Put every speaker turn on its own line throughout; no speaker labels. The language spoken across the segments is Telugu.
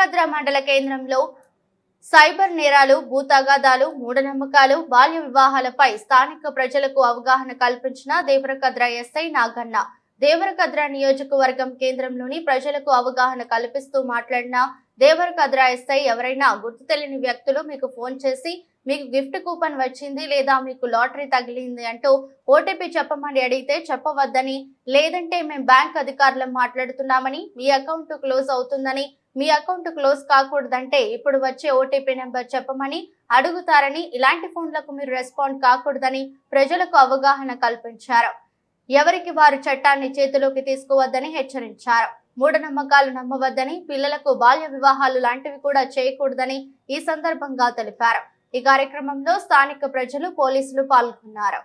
దేవరకద్ర మండల కేంద్రంలో సైబర్ నేరాలు భూతగాదాలు మూఢనమ్మకాలు బాల్య వివాహాలపై స్థానిక ప్రజలకు అవగాహన కల్పించిన దేవరకద్ర ఎస్ఐ నాగన్న. దేవరకద్ర నియోజకవర్గం కేంద్రంలోని ప్రజలకు అవగాహన కల్పిస్తూ మాట్లాడిన దేవరకద్ర ఎస్ఐ ఎవరైనా గుర్తు తెలియని వ్యక్తులు మీకు ఫోన్ చేసి మీకు గిఫ్ట్ కూపన్ వచ్చింది లేదా మీకు లాటరీ తగిలింది అంటూ ఓటీపీ చెప్పమని అడిగితే చెప్పవద్దని. లేదంటే మేము బ్యాంక్ అధికారులం మాట్లాడుతున్నామని మీ అకౌంట్ క్లోజ్ అవుతుందని మీ అకౌంట్ క్లోజ్ కాకూడదంటే ఇప్పుడు వచ్చే ఓటీపీ నెంబర్ చెప్పమని అడుగుతారని ఇలాంటి ఫోన్లకు మీరు రెస్పాండ్ కాకూడదని ప్రజలకు అవగాహన కల్పించారు. ఎవరికి వారు చట్టాన్ని చేతిలోకి తీసుకోవద్దని హెచ్చరించారు. మూఢనమ్మకాలు నమ్మవద్దని పిల్లలకు బాల్య వివాహాలు లాంటివి కూడా చేయకూడదని ఈ సందర్భంగా తెలిపారు. ఈ కార్యక్రమంలో స్థానిక ప్రజలు పోలీసులు పాల్గొన్నారు.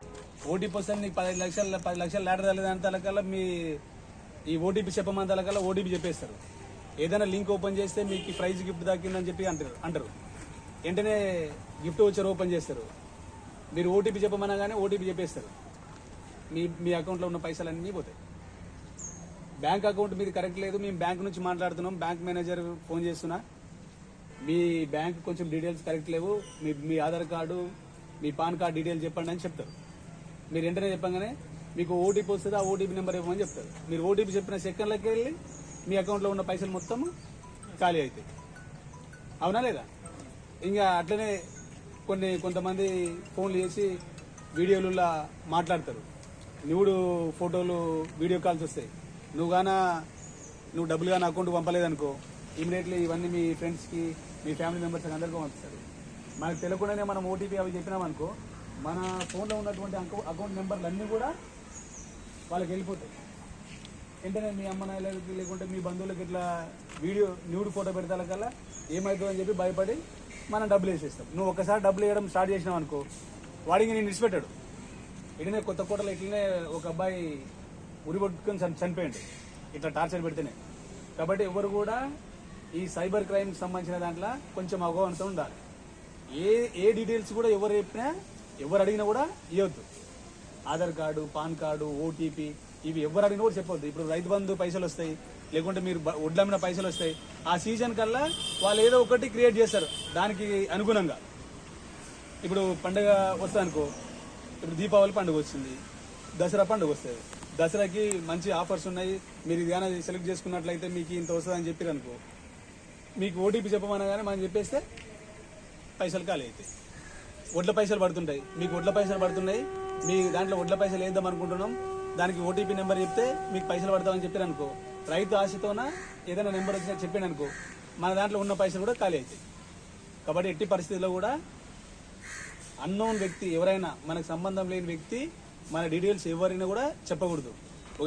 ఓటీపీ వస్తే నీకు పది లక్షలు పది లక్షలు లాటరీ తగ్గదంతలకల్లా మీ ఈ ఓటీపీ చెప్పమంతలకల్లా ఓటీపీ చెప్పేస్తారు. ఏదైనా లింక్ ఓపెన్ చేస్తే మీకు ప్రైజ్ గిఫ్ట్ దక్కిందని చెప్పి అంటారు అంటారు. వెంటనే గిఫ్ట్ వచ్చారు ఓపెన్ చేస్తారు. మీరు ఓటీపీ చెప్పమన్నా కానీ ఓటీపీ చెప్పేస్తారు. మీ మీ అకౌంట్లో ఉన్న పైసలు అన్నీ పోతాయి. బ్యాంక్ అకౌంట్ మీది కరెక్ట్ లేదు మేము బ్యాంక్ నుంచి మాట్లాడుతున్నాం బ్యాంక్ మేనేజర్ ఫోన్ చేస్తున్నా. మీ బ్యాంక్ కొంచెం డీటెయిల్స్ కరెక్ట్ లేవు మీ మీ ఆధార్ కార్డు మీ పాన్ కార్డ్ డీటెయిల్స్ చెప్పండి అని చెప్తారు. మీరు వెంటనే చెప్పగానే మీకు ఓటీపీ వస్తుంది ఆ ఓటీపీ నెంబర్ ఇవ్వమని చెప్తారు. మీరు ఓటీపీ చెప్పిన సెకండ్లకి వెళ్ళి మీ అకౌంట్లో ఉన్న పైసలు మొత్తం ఖాళీ అవుతాయి అవునా లేదా? ఇంకా అట్లనే కొన్ని కొంతమంది ఫోన్లు చేసి వీడియోలలో మాట్లాడతారు. నువ్వుడు ఫోటోలు వీడియో కాల్స్ వస్తాయి. నువ్వు గానా నువ్వు డబ్బులు కానీ అకౌంట్ పంపలేదనుకో ఇమీడియట్లీ ఇవన్నీ మీ ఫ్రెండ్స్కి మీ ఫ్యామిలీ మెంబర్స్కి అందరికీ పంపిస్తారు. మనకు తెలియకుండానే మనం ఓటీపీ అవి చెప్పినామనుకో మన ఫోన్లో ఉన్నటువంటి అకౌ- అకౌంట్ నెంబర్లు అన్నీ కూడా వాళ్ళకి వెళ్ళిపోతాయి. వెంటనే మీ అమ్మ నాయలకి లేకుంటే మీ బంధువులకి ఇట్లా వీడియో న్యూడ్ ఫోటో పెడతాల కల్లా ఏమవుతుందో అని చెప్పి భయపడి మనం డబ్బులు వేసేస్తాం. నువ్వు ఒకసారి డబ్బులు వేయడం స్టార్ట్ చేసినావు అనుకో వాడికి నేను విడిచిపెట్టాడు ఇట్లనే కొత్త కోటలో ఇట్లనే ఒక అబ్బాయి ఉరి పట్టుకొని చని- చనిపోయిండు. ఇట్లా టార్చర్ పెడితేనే. కాబట్టి ఎవరు కూడా ఈ సైబర్ క్రైమ్ సంబంధించిన దాంట్లో కొంచెం అవగాహనతో ఉండాలి. ఏ ఏ డీటెయిల్స్ కూడా ఎవరు చెప్పినా ఎవరు అడిగినా కూడా ఇవ్వద్దు. Aadhaar card PAN card OTP ఇవి ఎవరు అడిగినా కూడా చెప్పొద్దు. ఇప్పుడు రైతు బంధు పైసలు వస్తాయి లేకుంటే మీరు బ- వడ్లమ్మిన పైసలు వస్తాయి. ఆ సీజన్ కల్లా వాళ్ళు ఏదో ఒకటి క్రియేట్ చేస్తారు దానికి అనుగుణంగా. ఇప్పుడు పండుగ వస్తుంది అనుకో ఇప్పుడు దీపావళి పండుగ వచ్చింది దసరా పండుగ వస్తుంది దసరాకి మంచి ఆఫర్స్ ఉన్నాయి. మీరు ఇది సెలెక్ట్ చేసుకున్నట్లయితే మీకు ఇంత వస్తుంది అని చెప్పారు అనుకో మీకు ఓటీపీ చెప్పమన్నా కానీ మనం చెప్పేస్తే పైసలు ఖాళీ అవుతాయి వడ్ల పైసలు పడుతుంటాయి. మీకు వడ్ల పైసలు పడుతున్నాయి. మీ దాంట్లో వడ్ల పైసలు వేద్దాం అనుకుంటున్నాం. దానికి ఓటీపీ నెంబర్ చెప్తే మీకు పైసలు పడతామని చెప్పారు అనుకో. రైతు ఆశతోన ఏదైనా నెంబర్ వచ్చినా చెప్పాను అనుకో మన దాంట్లో ఉన్న పైసలు కూడా ఖాళీ అవుతాయి కాబట్టి ఎట్టి పరిస్థితుల్లో కూడా అన్నోన్ వ్యక్తి ఎవరైనా మనకు సంబంధం లేని వ్యక్తి మన డీటెయిల్స్ ఎవరైనా కూడా చెప్పకూడదు.